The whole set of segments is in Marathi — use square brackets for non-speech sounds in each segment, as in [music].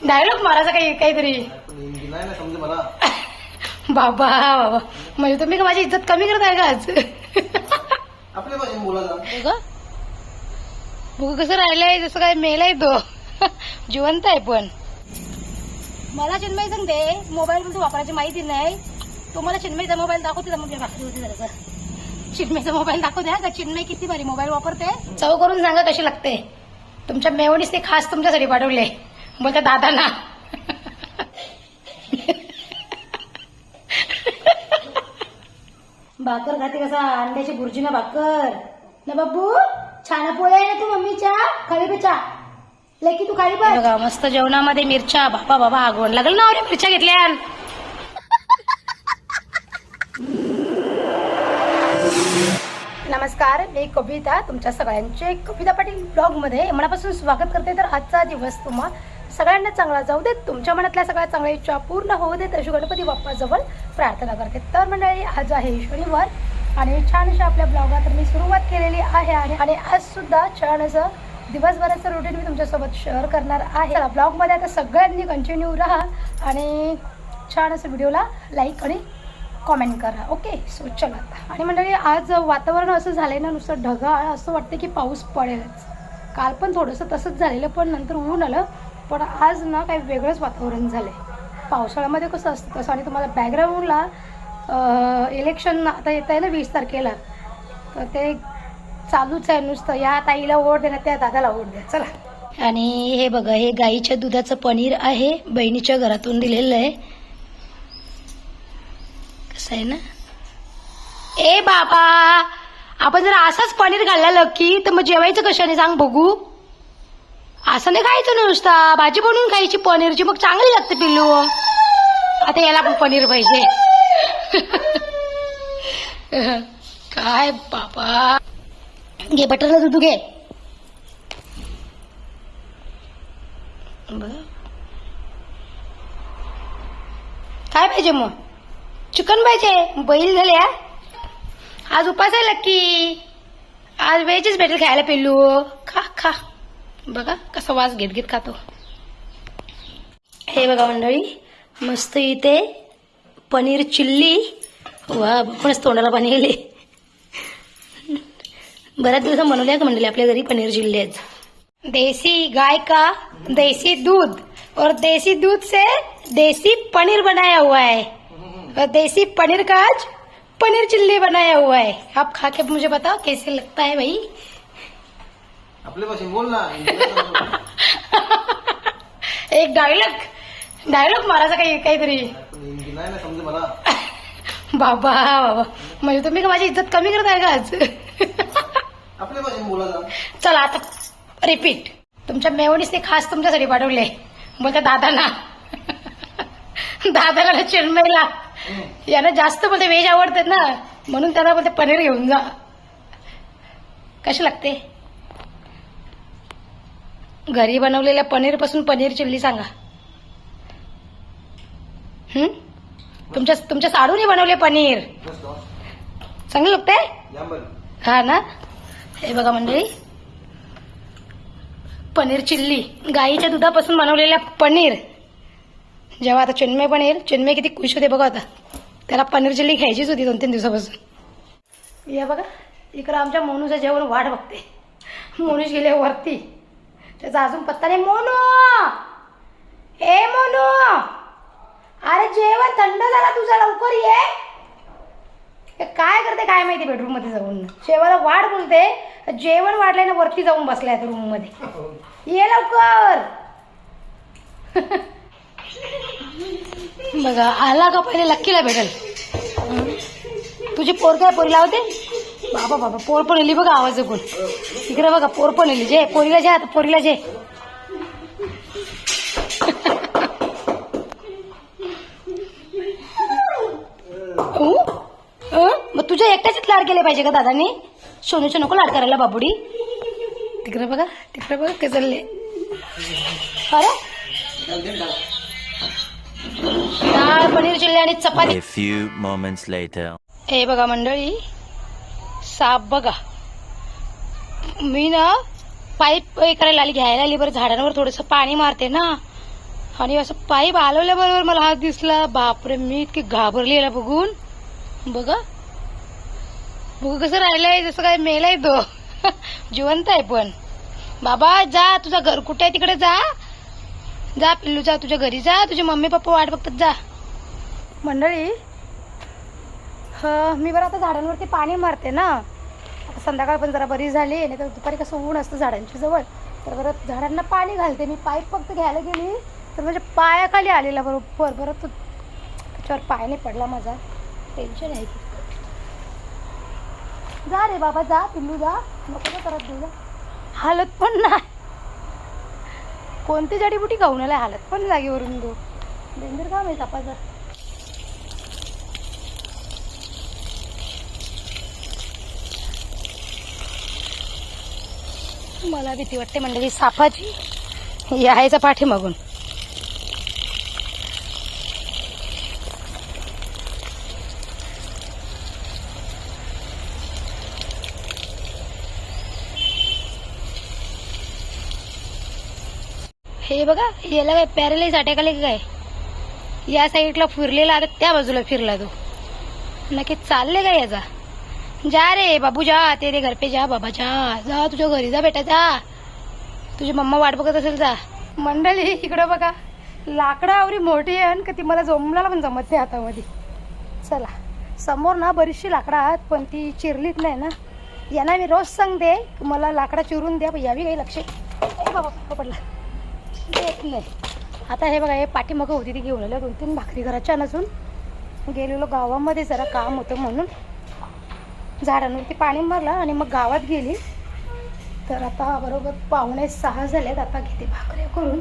डायलॉग मारायचा काही काहीतरी. पण हिंदी नाही ना समजे मला बाबा बाबा. म्हणजे तुम्ही का माझी इज्जत कमी करताय का आज? आपल्या भाषेत बोला जा बघ बघ कसं राहिलंय? जसं काय मेलाय तो. जिवंत आहे पण. मला चिन्मय सांगते मोबाईल पण तू वापरायची माहिती नाही. तो मला चिन्मयचा मोबाईल दाखवते भाकरी होती जरा. चिन्मयचा मोबाईल दाखवते हा का चिन्मय किती भारी मोबाईल वापरते चव करून सांगा कशी लागते. तुमच्या मेवणीस ते खास तुमच्यासाठी पाठवले. बोलता दादा ना. भाकर खाते कसा? अंड्याची भुर्जी ना भाकर. ना बाबू छान पोळ्या आहे ना तू मम्मीच्या? खाली बचा लेकी तू खाली बघा मस्त जेवणामध्ये मिरच्या. बाबा बाबा आगवण. लागल ना अरे मिरच्या घेतल्या नमस्कार मी कविता तुमच्या सगळ्यांचे कविता पाटील ब्लॉगमध्ये मनापासून स्वागत करते. तर आजचा दिवस तुम्हा सगळ्यांना चांगला जाऊ देत. तुमच्या मनातल्या सगळ्या चांगल्या इच्छा पूर्ण होऊ देत. अशी गणपती बाप्पाजवळ प्रार्थना करते. तर मंडळी आज आहे शनिवार आणि छान अशा आपल्या ब्लॉगात मी सुरुवात केलेली आहे आणि आणि आज सुद्धा छान असं दिवसभराचं रुटीन मी तुमच्यासोबत शेअर करणार आहे. ब्लॉगमध्ये आता सगळ्यांनी कंटिन्यू राहा आणि छान असं व्हिडिओला लाईक आणि कॉमेंट करा. ओके सो चला आता. आणि मंडळी आज वातावरण असं झालंय ना नुसतं ढगाळ. असं वाटतं की पाऊस पडेलच. काल पण थोडंसं तसंच झालेलं पण नंतर ऊन आलं. पण आज ना काही वेगळंच वातावरण झालं आहे पावसाळ्यामध्ये कसं असतं तसं आणि तुम्हाला बॅकग्राऊंडला इलेक्शन आता येत आहे ना वीस तारखेला. तर ते चालूच आहे नुसतं. या ताईला ओढ देण्यात त्या दादाला ओढ द्या. चला. आणि हे बघा हे गाईच्या दुधाचं पनीर आहे बहिणीच्या घरातून दिलेलं आहे. कसं आहे ना? ए बाबा! आपण जर असाच पनीर घालला लकी. तर मग जेवायचं कशाने? सांग बघू. असं नाही खायचं नुसता. भाजी बनवून खायची पनीरची. मग चांगली लागते पिल्लू. आता याला पण पनीर पाहिजे. काय बाबा. घे बटरला दूध घे. काय पाहिजे मग? चिकन पाहिजे. बैल झाल्या आज उपास आहे लक्की आज वेजच भेटेल खायला पिल्लू. खा खा. बघा कसा वास घेत घेत खातो. हे बघा मंडळी मस्त इथे पनीर चिल्ली. वा बघूनच तोंडाला पाणी गेले बऱ्याच दिवस बनवले का मंडळी आपल्या घरी पनीर चिल्ली आहेत. देसी गाय का? देसी दूध. और देसी दूध से देसी पनीर बनाया हुआ है. और देसी पनीर का आज पनीर चिल्ली बनाया हुआ है. आप खा के मुझे बताओ कैसे लगता है भाई? आपल्या भाषेत बोल ना. [laughs] एक डायलॉग डायलॉग मारायचा काही काहीतरी. हिंदी नाही ना समजे मला. [laughs] बाबा बाबा. म्हणजे तुम्ही का माझी इज्जत कमी करताय का आज? [laughs] आपल्या भाषेत बोला जा चला आता रिपीट तुमच्या मेवणीसने खास तुमच्यासाठी पाठवले. बोलता दादा ना दादाला चिन्मयला. यांना जास्त बोलते व्हेज आवडतात ना. म्हणून त्यांना बोलते पनीर घेऊन जा. कशी लागते? घरी बनवलेल्या पनीरपासून पनीर चिल्ली सांगा. हं? तुमच्या तुमच्या साडूने बनवले पनीर. मस्त चांगलं लागते हा ना? हे बघा मंडळी. पनीर चिल्ली. गाईच्या दुधापासून बनवलेल्या पनीर. जेव्हा आता चिन्मय पण येईल चिन्मय किती खुश होते बघा आता. त्याला पनीर चिल्ली घ्यायचीच होती दोन तीन दिवसापासून. या बघा इकडं आमच्या मोनूचं जेवण वाट बघते. मोनूज गेले वरती त्याचा अजून पत्ता नाही. मोनू! ए मोनू! अरे जेवण थंड झाला तुझा. लवकर ये. काय करते काय माहिती बेडरूममध्ये जाऊन. जेवायला वाढ बोलते. जेवण वाढलंय ना वरती जाऊन बसलाय रूममध्ये रूममध्ये ये लवकर. [laughs] बघा आला का पहिले? लक्कीला भेटल. तुझी पोर काय पोरी लावते? बाबा बाबा पोर पण येली बघा आवाज ऐकून इकडे बघा पोर पण येली जे पोरीला जे आता पोरीला जे? मग तुझ्या एकट्याच लाड केले पाहिजे का दादाने? सोनूचं नको लाड करायला बाबुडी. तिकडे बघा तिकडे बघा ते चालले अरे. डाळ पनीर चिल्ली आणि चपाती. हे बघा मंडळी साप बघा. मी ना पाईप हे करायला आली घ्यायला आली बरं झाडांवर थोडंसं पाणी मारते ना. आणि असं पाईप आलवल्याबरोबर मला हात दिसला. बापरे मी इतकी घाबरली याला बघून. बघा. बघू कसं राहिलंय जसं काय मेलाय तो. [laughs] जिवंत आहे पण. बाबा जा तुझं घर कुठे आहे? तिकडे जा. जा पिल्लू जा तुझ्या घरी जा. तुझे मम्मी पप्पा वाट बघतात जा. मंडळी मी बरं आता झाडांवरती पाणी मारते ना. आता संध्याकाळ पण जरा बरी झाली नाही तर दुपारी कसं ऊन असतं झाडांची जवळ. तर बरं झाडांना पाणी घालते मी पाईप फक्त घ्यायला गेली तर म्हणजे पायाखाली आलेला बरोबर. बरं तो त्याच्यावर पाय नाही पडला माझा. टेन्शन आहे. की जा रे बाबा जा पिल्लू जा. नको ना करत देऊ. जा हालत पण नाही. कोणती जडीबुटी खाऊन आलाय? हालत पण जागेवरून दो डेंजर काम आहे सापाचं मला भीती वाटते मंडळी सापाची यायचा पाठीमागून हे बघा याला काय पॅरेलाइज अटॅक की काय? या साईडला फिरलेला आता त्या बाजूला फिरला तो. नक्की चालले का याचा? जा रे बाबू जा तेरे घर पे जा बाबा जा. जा तुझ्या घरी जा बेटा जा. तुझी मम्मा वाट बघत असेल जा. मंडळी इकडं बघा. लाकडं आवरी मोठी आहे आणि ती मला जमलाला पण जमत नाही हातामध्ये. चला समोर ना बरीचशी लाकडं आहेत पण ती चिरलीत नाही ना. यांना मी रोज सांगते की मला लाकडा चिरून द्या पण यावी काही लक्ष. बाबा पकडला देत नाही. आता हे बघा हे पाठीमागं होती ती घेऊन आल्या दोन तीन भाकरी घराच्या नसून गेलेलो गावामध्ये जरा काम होतं म्हणून. झाडांवरती पाणी मारलं आणि मग गावात गेली. तर आता बरोबर पावणे सहा झालेत. आता घेते भाकऱ्या करून.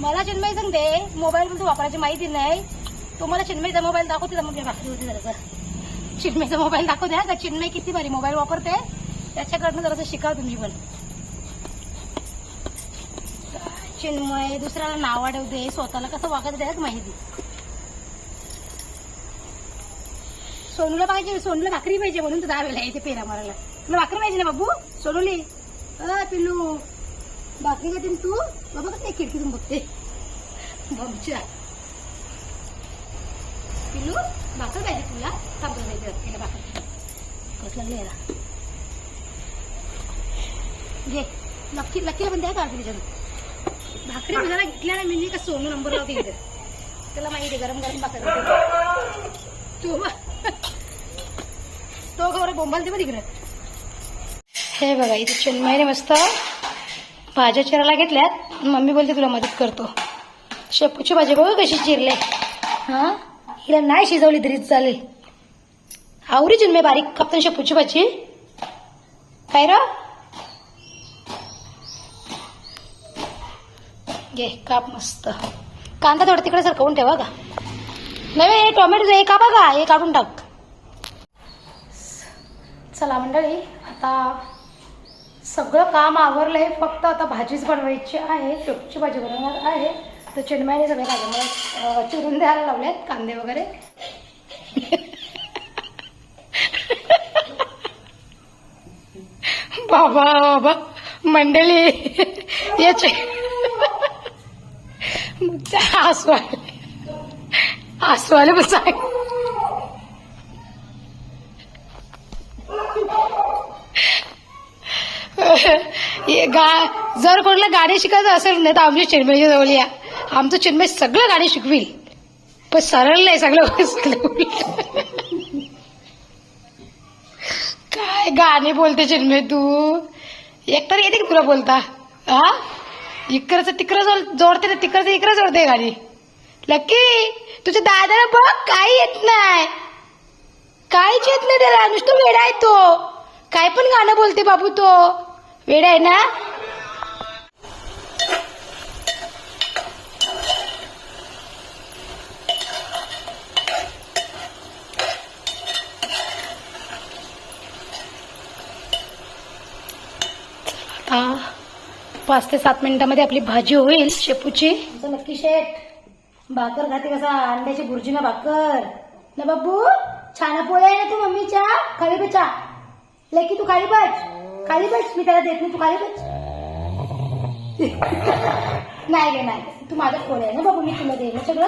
मला चिन्मय सांगते मोबाईल पण वापरायची माहिती नाही. तुम्हाला चिन्मयचा मोबाईल दाखवते मग भाकरी होती जरासं. चिन्मयचा मोबाईल दाखवू द्या का चिन्मय किती भारी मोबाईल वापरते. त्याच्याकडनं जरासं शिका तुम्ही पण. चिन्मय दुसऱ्याला नाव वाढवते स्वतःला कसं वागत द्यायच माहिती. सोनूला पाहिजे सोनूला भाकरी पाहिजे म्हणून तू दहा वेळेला येते पेरा मारायला तुला भाकरी पाहिजे ना बाबू सोनूली अ पिल्लू भाकरी का तू बाबा कसं खिडकीतून बघते बाबूच्या पिल्लू भाकर पाहिजे तुला थांबतो पाहिजे तिला भाकर कसं लागलं याला घे लक्की लक्कीला पण द्या का तिच्यातून भाकरी तुझ्याला घेतल्या ना मी का सोनू नंबर लावते इथे त्याला माहिती आहे गरम गरम भाकर तू तो खबर बोंबालते मग तिकडे हे बघा इथे चिन्मयने मस्त भाज्या चिरायला घेतल्यात. मम्मी बोलते तुला मदत करतो. शेपूची भाजी बघ कशी चिरले. हा? हिला नाही शिजवली तरी चालेल. आवरी चिन्मय बारीक कापताना शेपूची भाजी. काय र? घे काप मस्त. कांदा थोडा तिकडे सरकवून ठेवा का? नव्हे हे टोमॅटो हे कापा का? हे काढून टाक. चला मंडळी आता सगळं काम आवरलंय फक्त आता भाजीच बनवायची आहे. शेपूची भाजी बनवणार आहे. तर चिन्मयने सगळ्या भाज्या चिरून द्यायला लावल्यात कांदे वगैरे. बाबा बाबा मंडळी याचे [laughs] हसू आले हसू आले पण गा जर कोणाला गाणी शिकायचं असेल नाही तर आमच्या चिन्मयच्या जवळ या. आमचं चिन्मय सगळं गाणी शिकविल. पण सरळ नाही सगळं काय गाणे बोलते चिन्मय तू? एकतर येते की तुला बोलता? हा? इकडचं तिकडं जोडते ना तिकडचं इकडं जोडते गाणी. लकी तुझ्या दादाला बघ काही येत नाही. काहीच येत नाही त्याला नुसतं वेडा आहे तो. काय पण गाणं बोलते बाबू तो. वेडा आहे ना? पाच ते सात मिनिटामध्ये आपली भाजी होईल शेपूची. नक्की शेट भाकर खाते कसा? अंड्याची भुर्जी ना भाकर. ना बाबू छान पोळ्या आहे ना तू मम्मीच्या? खाली बचा लेकी तू खाली बच खाली बच मी त्याला देत नाही तू खाली बच [laughs] नाही गे नाही. तू माझ्या पोळ्या आहे ना बाबू मी तुला देईन सगळं.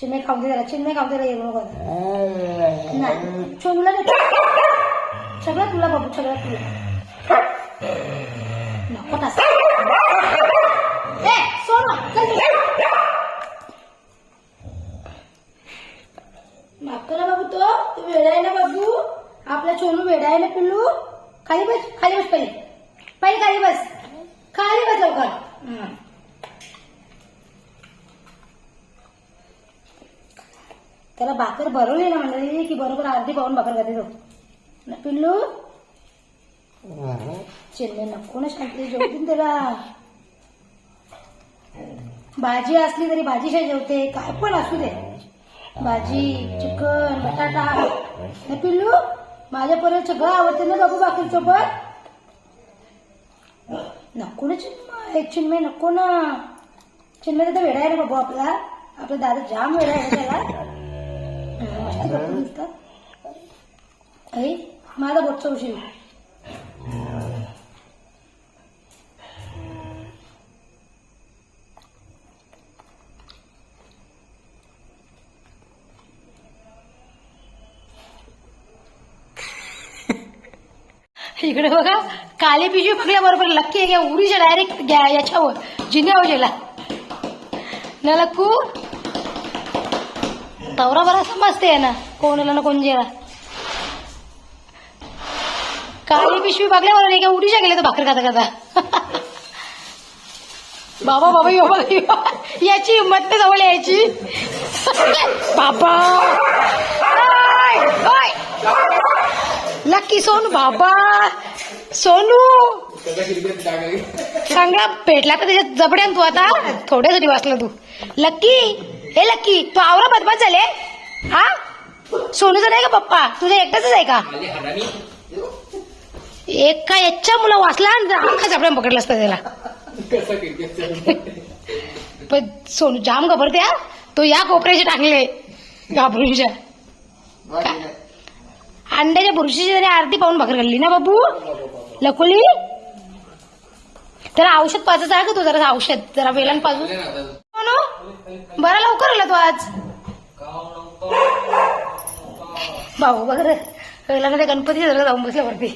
चिन्मय खाऊन दे त्याला चिन्मय खाऊन दे येऊ नको नाही. छोनूला देतो. सगळं तुला बाबू सगळं तुला. नको तसं. ए सोनू तू वेडा ना बाबू आपला छोनू वेडा ना पिल्लू. खाली बस खाली बस पहिले. पहिले खाली बस. खाली बस लवकर. त्याला भाकर भरवली ना म्हणजे की बरोबर अर्धी पाहून भाकर घातली तो. ना पिल्लू? चिल्ले नको ना शांती जेवतील त्याला. भाजी असली तरी भाजी जेवते. काय पण असू दे. भाजी चिकन बटाटा ना पिल्लू माझ्या पर्यंत सगळं आवडते ना बाबू भाकरी सोबत नको ना चिन्मय चिन्मय नको ना. चिन्मय तर वेडा आहे ना बाबू आपला. आपला दादा जाम वेडा आहे त्याला. हं, माझा बोटचा उशीर इकडे बघा. काली पिशवी बघल्याबरोबर लक्की घ्या उरीच्या डायरेक्ट घ्या याच्यावर. जिन्यावर गेला हो ना लक्कू तवरा बरा समजते ना. कोणाला ना कोण जेला. काळी पिशवी बघल्यावर एका उडीच्या गेले तर भाकर खाता खाता. बाबा बाबा यो बाबा यो. याची हिंमत जवळ यायची. बाबा. लक्की सोनू बाबा. सोनू. चांगला पेटला तर त्याच्यात जबड्यान तू आता. थोड्यासाठी वाचला तू. लक्की हे लक्की तू आवरा बदमाश झाले? हा? सोनूचा नाही का पप्पा? तुझ्या एकटाच आहे का? एक का याच्या मुला वाचला आणि अख्खा जबड्यान पकडला असता त्याला. पण सोनू जाम घाबरते हा. तो या कोपऱ्याचे टाकले. घाबरूनच्या अंड्याच्या बुरशीची तरी आरती पाहून भाकर खाल्ली ना बाबू लकोली? त्याला औषध पाजायचं आहे का तू? जरा औषध जरा वेलान पाजू. म्हणून बरा लवकर आला तू आज. भाऊ बघ वेला वेलानं गणपती जरा जाऊन बसल्यावरती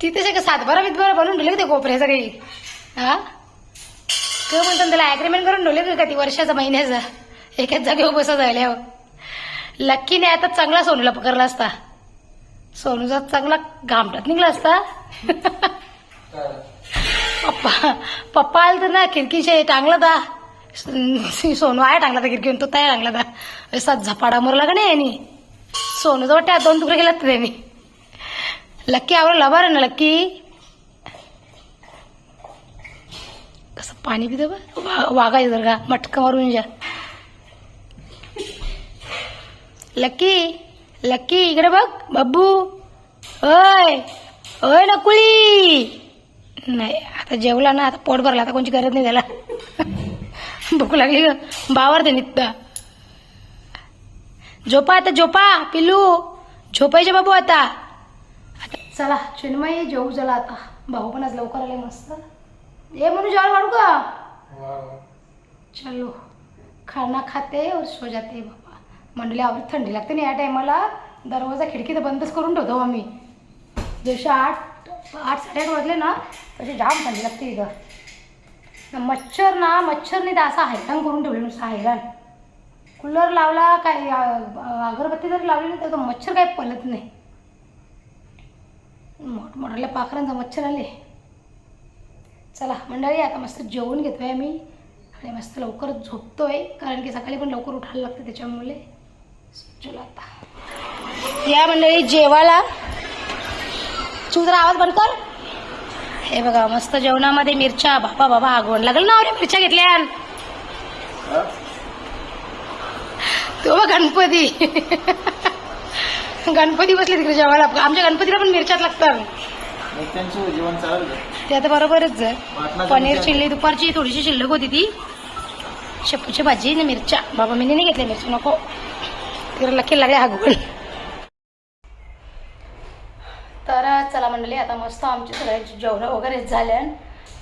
तिथे सगळं सातबारा बितबारा बनवून ठेवले ते कोपऱ्याचं काही? हा? का म्हणतात त्याला अग्रीमेंट करून ठेवले का ती वर्षाचा महिन्याचा? एकाच जागेवर बसा झाल्यावर लक्कीने आता चांगला सोनूला पकडला असता. सोनूचा चांगला घामटात निघला असता. पप्पा पप्पा आल तर ना खिडकीशे टांगला दा. सोनू आहे टांगला तर खिडकीवर तो तयार टांगला दा. असा झपाडा मरला का नाही यांनी? सोनू जवळ त्या दोन तुकडे गेलात त्यांनी. लक्की आवडला बरं ना लक्की कसं पाणी पितं बा? वा- वागायचं जर का मटका मारून जा. लक्की लक्की इकडे बघ बब्बू. ओय ओय नकुळी नाही आता जेवला ना आता पोट भरला आता कोणची गरज नाही त्याला. भूक लागली ग. बावर ते निघता झोपा आता झोपा पिल्लू. झोपायचे बाबू आता. आता चला चिन्मय जेऊ चला आता. भाऊ पण आज लवकर आले मस्त. ये म्हणून जेवण वाढू का? चलो. खाना खाते और सो जाते बाबा मंडळी थंडी लागते ना या टायमाला. दरवाजा खिडकी तर बंदच करून ठेवतो आम्ही. जसे आठ आठ साडेआठ वाजले ना तसे जाम थंडी लागते इथं. मच्छर ना मच्छर नाही तर असा हैराण करून ठेवले नुसता हैराण. कूलर लावला काय अगरबत्ती जरी लावली ना तर मच्छर काही पलत नाही. मोठमोठ्या पाखरांचा मच्छर आले. चला मंडळी आता मस्त जेवून घेतोय आम्ही. आणि मस्त लवकर झोपतोय कारण की सकाळी पण लवकर उठायला लागतं त्याच्यामुळे. या मंडळी जेवायला. तू जरा आवाज बंद कर. हे बघा मस्त जेवणामध्ये मिरच्या बाबा बाबा आगवण. लागल ना अरे मिरच्या घेतल्या. तो बघ गणपती. गणपती बसले तिकडे जेवायला. आमच्या गणपतीला पण मिरच्याच लागतात? ते आता बरोबरच पनीर. चिल्ली दुपारची थोडीशी शिल्लक होती ती. शेपूची भाजी आणि मिरच्या. बाबा मी नाही घेतल्या मिरच्या नको. तिला लकी लागले हागवण तर चला मंडळी आता मस्त आमची सगळ्यांची जेवणं वगैरे झाल्या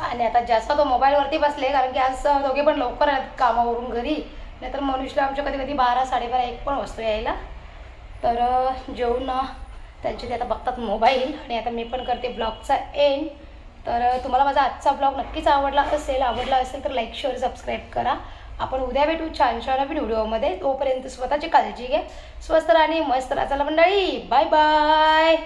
आणि आता जास्त तो मोबाईलवरती बसले कारण की आज दोघे पण लवकर आहेत कामावरून घरी. नाहीतर मनुष्यला आमच्या कधी कधी बारा साडेबारा एक पण वाजतो यायला. तर जेवण त्यांचे ते आता बघतात मोबाईल आणि आता मी पण करते ब्लॉगचा एंड तर तुम्हाला माझा आजचा ब्लॉग नक्कीच आवडला असेल आवडला असेल तर लाईक शेअर सबस्क्राईब करा. आपण उद्या भेटू छान छान नवीन व्हिडिओमध्ये. तोपर्यंत स्वतःची काळजी घ्या. स्वस्त राहणे मस्त राहा. चला मंडळी बाय बाय